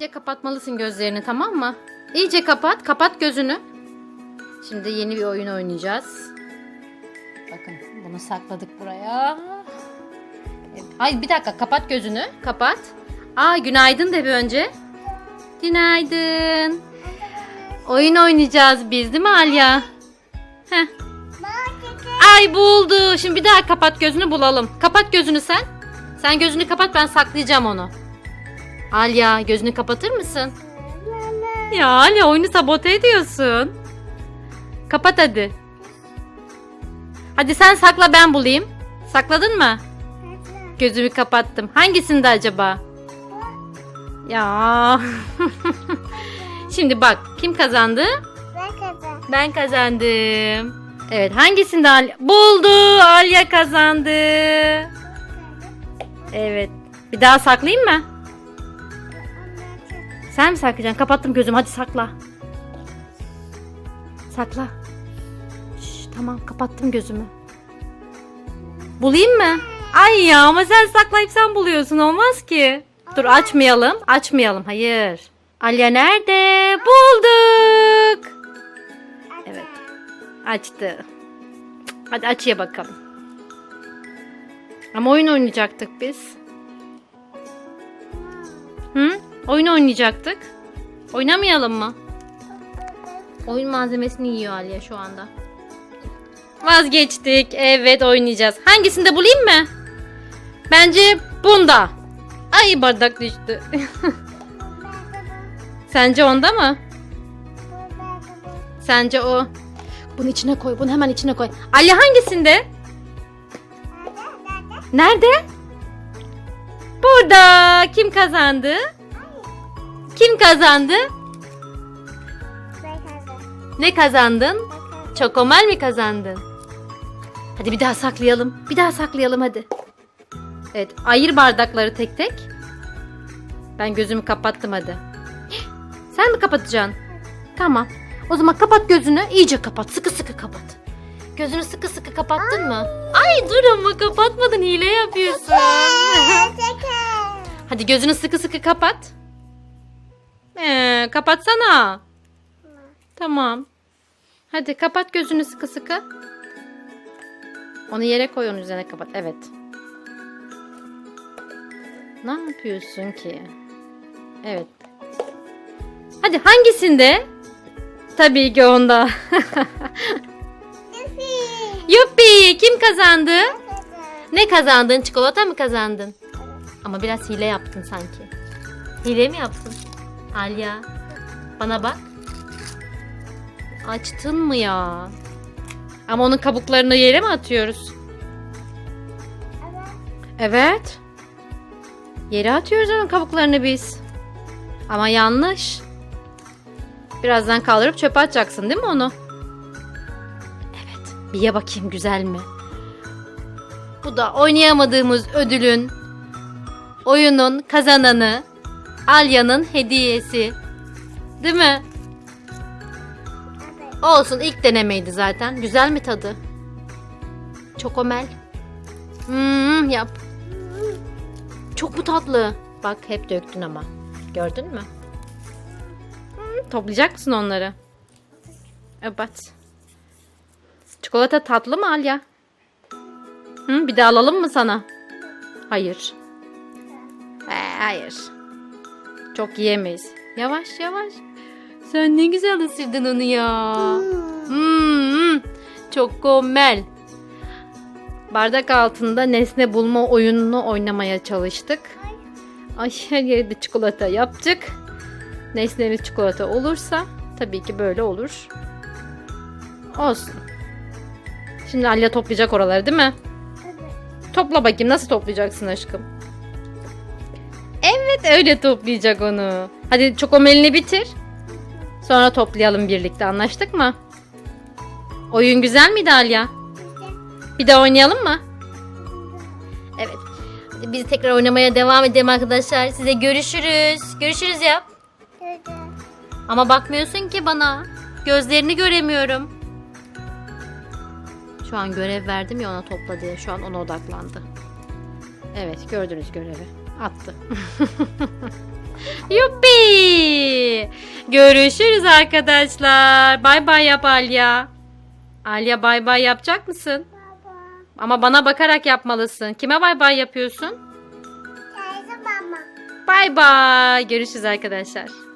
İyice kapatmalısın gözlerini tamam mı? İyice kapat. Kapat gözünü. Şimdi yeni bir oyun oynayacağız. Bakın bunu sakladık buraya. Evet. Hayır bir dakika kapat gözünü. Kapat. Aa günaydın de bir önce. Günaydın. Oyun oynayacağız biz değil mi Alya? Heh. Ay buldu. Şimdi bir daha kapat gözünü bulalım. Kapat gözünü sen. Sen gözünü kapat ben saklayacağım onu. Alya gözünü kapatır mısın? Ya Alya oyunu sabote ediyorsun. Kapat hadi. Hadi sen sakla ben bulayım. Sakladın mı? Gözümü kapattım. Hangisinde acaba? Ya. Şimdi bak kim kazandı? Ben kazandım. Evet hangisinde Alya? Buldu. Alya kazandı. Evet. Bir daha saklayayım mı? Sen mi saklayacaksın? Kapattım gözümü. Hadi sakla. Sakla. Şş, tamam kapattım gözümü. Bulayım mı? Ay ya ama sen saklayıp sen buluyorsun. Olmaz ki. Dur açmayalım. Açmayalım. Hayır. Alya nerede? Bulduk. Evet. Açtı. Hadi açıya bakalım. Ama oyun oynayacaktık biz. Oyun oynayacaktık. Oynamayalım mı? Oyun malzemesini yiyor Aliye şu anda. Vazgeçtik. Evet oynayacağız. Hangisinde bulayım mı? Bence bunda. Ay bardak düştü. Sence onda mı? Sence o. Bunu içine koy. Bunu hemen içine koy. Ali hangisinde? Nerede? Burada. Kim kazandı? Kim kazandı? Ne kazandın? Çokomel mi kazandın? Hadi bir daha saklayalım. Bir daha saklayalım hadi. Evet ayır bardakları tek tek. Ben gözümü kapattım hadi. Sen mi kapatacaksın? Tamam. O zaman kapat gözünü. iyice kapat. Sıkı sıkı kapat. Gözünü sıkı sıkı kapattın mı? Ay dur ama kapatmadın. Hile yapıyorsun. Hadi gözünü sıkı sıkı kapat. Ee, kapatsana. Tamam. Hadi kapat gözünü sıkı sıkı. Onu yere koy onun üzerine kapat. Evet. Ne yapıyorsun ki? Evet. Hadi hangisinde? Tabii ki onda. Yuppi! Kim kazandı? Ne kazandın? Çikolata mı kazandın? Ama biraz hile yaptın sanki. Hile mi yaptın? Alya. Bana bak. Açtın mı ya? Ama onun kabuklarını yere mi atıyoruz? Evet. Yere atıyoruz onun kabuklarını biz. Ama yanlış. Birazdan kaldırıp çöpe atacaksın değil mi onu? Evet. Bir ye bakayım güzel mi? Bu da oynayamadığımız ödülün oyunun kazananı Alya'nın hediyesi. Değil mi? Olsun ilk denemeydi zaten. Güzel mi tadı? Çokomel. Hmm, yap. Çok mu tatlı? Bak hep döktün ama. Gördün mü? Hmm, toplayacak mısın onları? Evet. Çikolata tatlı mı Alya? Hı, bir de alalım mı sana? Hayır. Ee, hayır. Çok yiyemeyiz. Yavaş yavaş. Sen ne güzel ısırdın onu ya. Hmm, çok komel. Bardak altında nesne bulma oyununu oynamaya çalıştık. Ay her yerde çikolata yaptık. Nesneli çikolata olursa tabii ki böyle olur. Olsun. Şimdi Alya toplayacak oraları değil mi? Topla bakayım nasıl toplayacaksın aşkım? Evet öyle toplayacak onu. Hadi çokomelini bitir. Sonra toplayalım birlikte anlaştık mı? Oyun güzel miydi Alya? Bir daha oynayalım mı? Evet. Biz tekrar oynamaya devam edelim arkadaşlar. Size görüşürüz. Görüşürüz yap. Ama bakmıyorsun ki bana. Gözlerini göremiyorum. Şu an görev verdim ya ona topla diye. Şu an ona odaklandı. Evet gördünüz görevi. Attı. Yuppi. Görüşürüz arkadaşlar. Bay bay yap Alya. Alya bay bay yapacak mısın? Baba. Ama bana bakarak yapmalısın. Kime bay bay yapıyorsun? Teyze mama. Bay bay. Görüşürüz arkadaşlar.